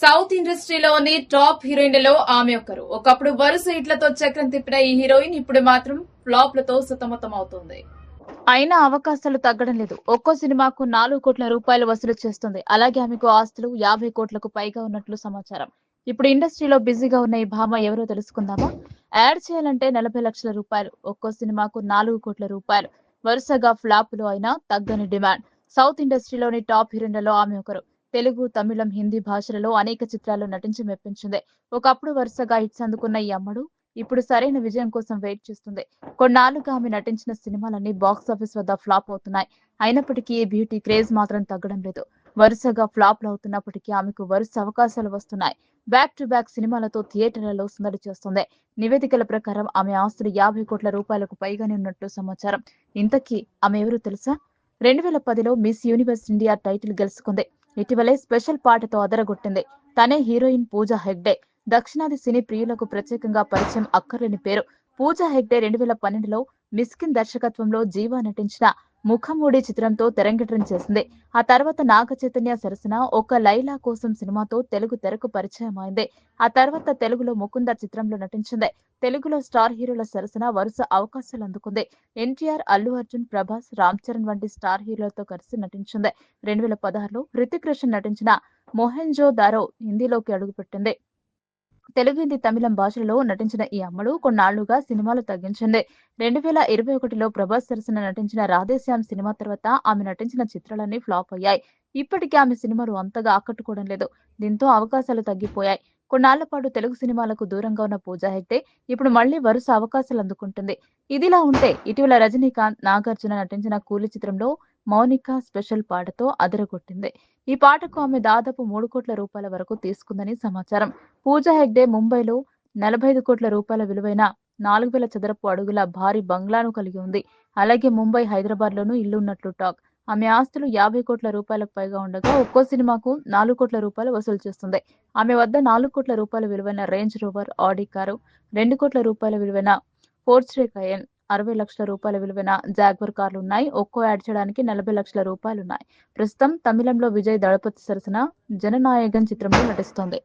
South ఇండస్ట్రీలోని top హీరోయిన్లలో ఆమె ఒకరు. ఒకప్పుడు వరుస హిట్లతో చక్రం తిప్పిన ఈ హీరోయిన్ ఇప్పుడు మాత్రం ఫ్లాప్లతో సతమతం అవుతుంది అయినా అవకాశాలు తగ్గడం లేదు. ఒక్కో సినిమాకు నాలుగు కోట్ల రూపాయలు వసూలు చేస్తుంది. అలాగే ఆమెకు ఆస్తులు యాభై కోట్లకు పైగా ఉన్నట్లు సమాచారం. ఇప్పుడు ఇండస్ట్రీలో బిజీగా ఉన్న ఈ భామ ఎవరో తెలుసుకుందామా? యాడ్ చేయాలంటే నలభై లక్షల రూపాయలు. ఒక్కో సినిమాకు నాలుగు కోట్ల రూపాయలు. వరుసగా ఫ్లాపులు అయినా తగ్గని డిమాండ్. సౌత్ ఇండస్ట్రీలోని టాప్ హీరోయిన్లలో ఆమె ఒకరు. తెలుగు తమిళం హిందీ భాషలలో అనేక చిత్రాల్లో నటించి మెప్పించింది. ఒకప్పుడు వరుసగా హిట్స్ అందుకున్న ఈ అమ్మడు ఇప్పుడు సరైన విజయం కోసం వెయిట్ చేస్తుంది. కొన్నాళ్ళుగా ఆమె నటించిన సినిమాలన్నీ బాక్స్ ఆఫీస్ వద్ద ఫ్లాప్ అవుతున్నాయి. అయినప్పటికీ ఈ బ్యూటీ క్రేజ్ మాత్రం తగ్గడం లేదు. వరుసగా ఫ్లాప్లు అవుతున్నప్పటికీ ఆమెకు వరుస అవకాశాలు వస్తున్నాయి. బ్యాక్ టు బ్యాక్ సినిమాలతో థియేటర్లలో సందడి చేస్తుంది. నివేదికల ప్రకారం ఆమె ఆస్తులు యాభై కోట్ల రూపాయలకు పైగానే ఉన్నట్టు సమాచారం. ఇంతకీ ఆమె ఎవరు తెలుసా? రెండు వేల పదిలో మిస్ యూనివర్స్ ఇండియా టైటిల్ గెలుచుకుంది. ఇటీవలే స్పెషల్ పాటతో అదరగొట్టింది. తనే హీరోయిన్ పూజా హెగ్డే. దక్షిణాది సినీ ప్రియులకు ప్రత్యేకంగా పరిచయం అక్కర్లేని పేరు. పూజా హెగ్డే రెండు వేల పన్నెండులో మిస్కిన్ దర్శకత్వంలో జీవా నటించిన ముఖమూడి చిత్రంతో తెరంగేట్రం చేసింది. ఆ తర్వాత నాగ చైతన్య సరసన ఒక లైలా కోసం సినిమాతో తెలుగు తెరకు పరిచయం అయింది. ఆ తర్వాత తెలుగులో ముకుందర్ చిత్రంలో నటించింది. తెలుగులో స్టార్ హీరోల సరసన వరుస అవకాశాలు అందుకుంది. ఎన్టీఆర్ అల్లు అర్జున్ ప్రభాస్ రామ్ చరణ్ వంటి స్టార్ హీరోలతో కలిసి నటించింది. రెండు వేల పదహారులో హృతిక్ రోషన్ నటించిన మొహెంజో దారో హిందీలోకి అడుగుపెట్టింది. తెలుగు హిందీ తమిళం భాషలలో నటించిన ఈ అమ్మడు కొన్నాళ్ళుగా సినిమాలు తగ్గించింది. రెండు వేల ఇరవై ఒకటిలో ప్రభాస్ సరసన నటించిన రాధేశ్యామ్ సినిమా తర్వాత ఆమె నటించిన చిత్రాలన్నీ ఫ్లాప్ అయ్యాయి. ఇప్పటికీ ఆమె సినిమాలు అంతగా ఆకట్టుకోవడం లేదు. దీంతో అవకాశాలు తగ్గిపోయాయి. కొన్నాళ్ళ పాటు తెలుగు సినిమాలకు దూరంగా ఉన్న పూజా హెగ్డే ఇప్పుడు మళ్ళీ వరుస అవకాశాలు అందుకుంటుంది. ఇదిలా ఉంటే ఇటీవల రజనీకాంత్ నాగార్జున నటించిన కూలి చిత్రంలో మౌనిక స్పెషల్ పాటతో అదరగొట్టింది. ఈ పాటకు ఆమె దాదాపు మూడు కోట్ల రూపాయల వరకు తీసుకుందని సమాచారం. పూజా హెగ్డే ముంబైలో నలభై ఐదు కోట్ల రూపాయల విలువైన నాలుగు వేల చదరపు అడుగుల భారీ బంగ్లాను కలిగి ఉంది. అలాగే ముంబై హైదరాబాద్ లోనూ ఇల్లు ఉన్నట్లు టాక్. ఆమె ఆస్తులు యాభై కోట్ల రూపాయలకు పైగా ఉండగా ఒక్కో సినిమాకు నాలుగు కోట్ల రూపాయలు వసూలు చేస్తుంది. ఆమె వద్ద నాలుగు కోట్ల రూపాయల విలువైన రేంజ్ రోవర్ ఆడి కారు రెండు కోట్ల రూపాయల విలువైన ఫోర్స్ట్రే కయన్ అరవై లక్షల రూపాయల విలువైన జాగ్వర్ కార్లు ఉన్నాయి ఒక్కో యాడ్ చేయడానికి నలభై లక్షల రూపాయలు ఉన్నాయి ప్రస్తుతం తమిళంలో విజయ్ దళపతి సరసన జననాయకన్ చిత్రంలో నటిస్తోంది.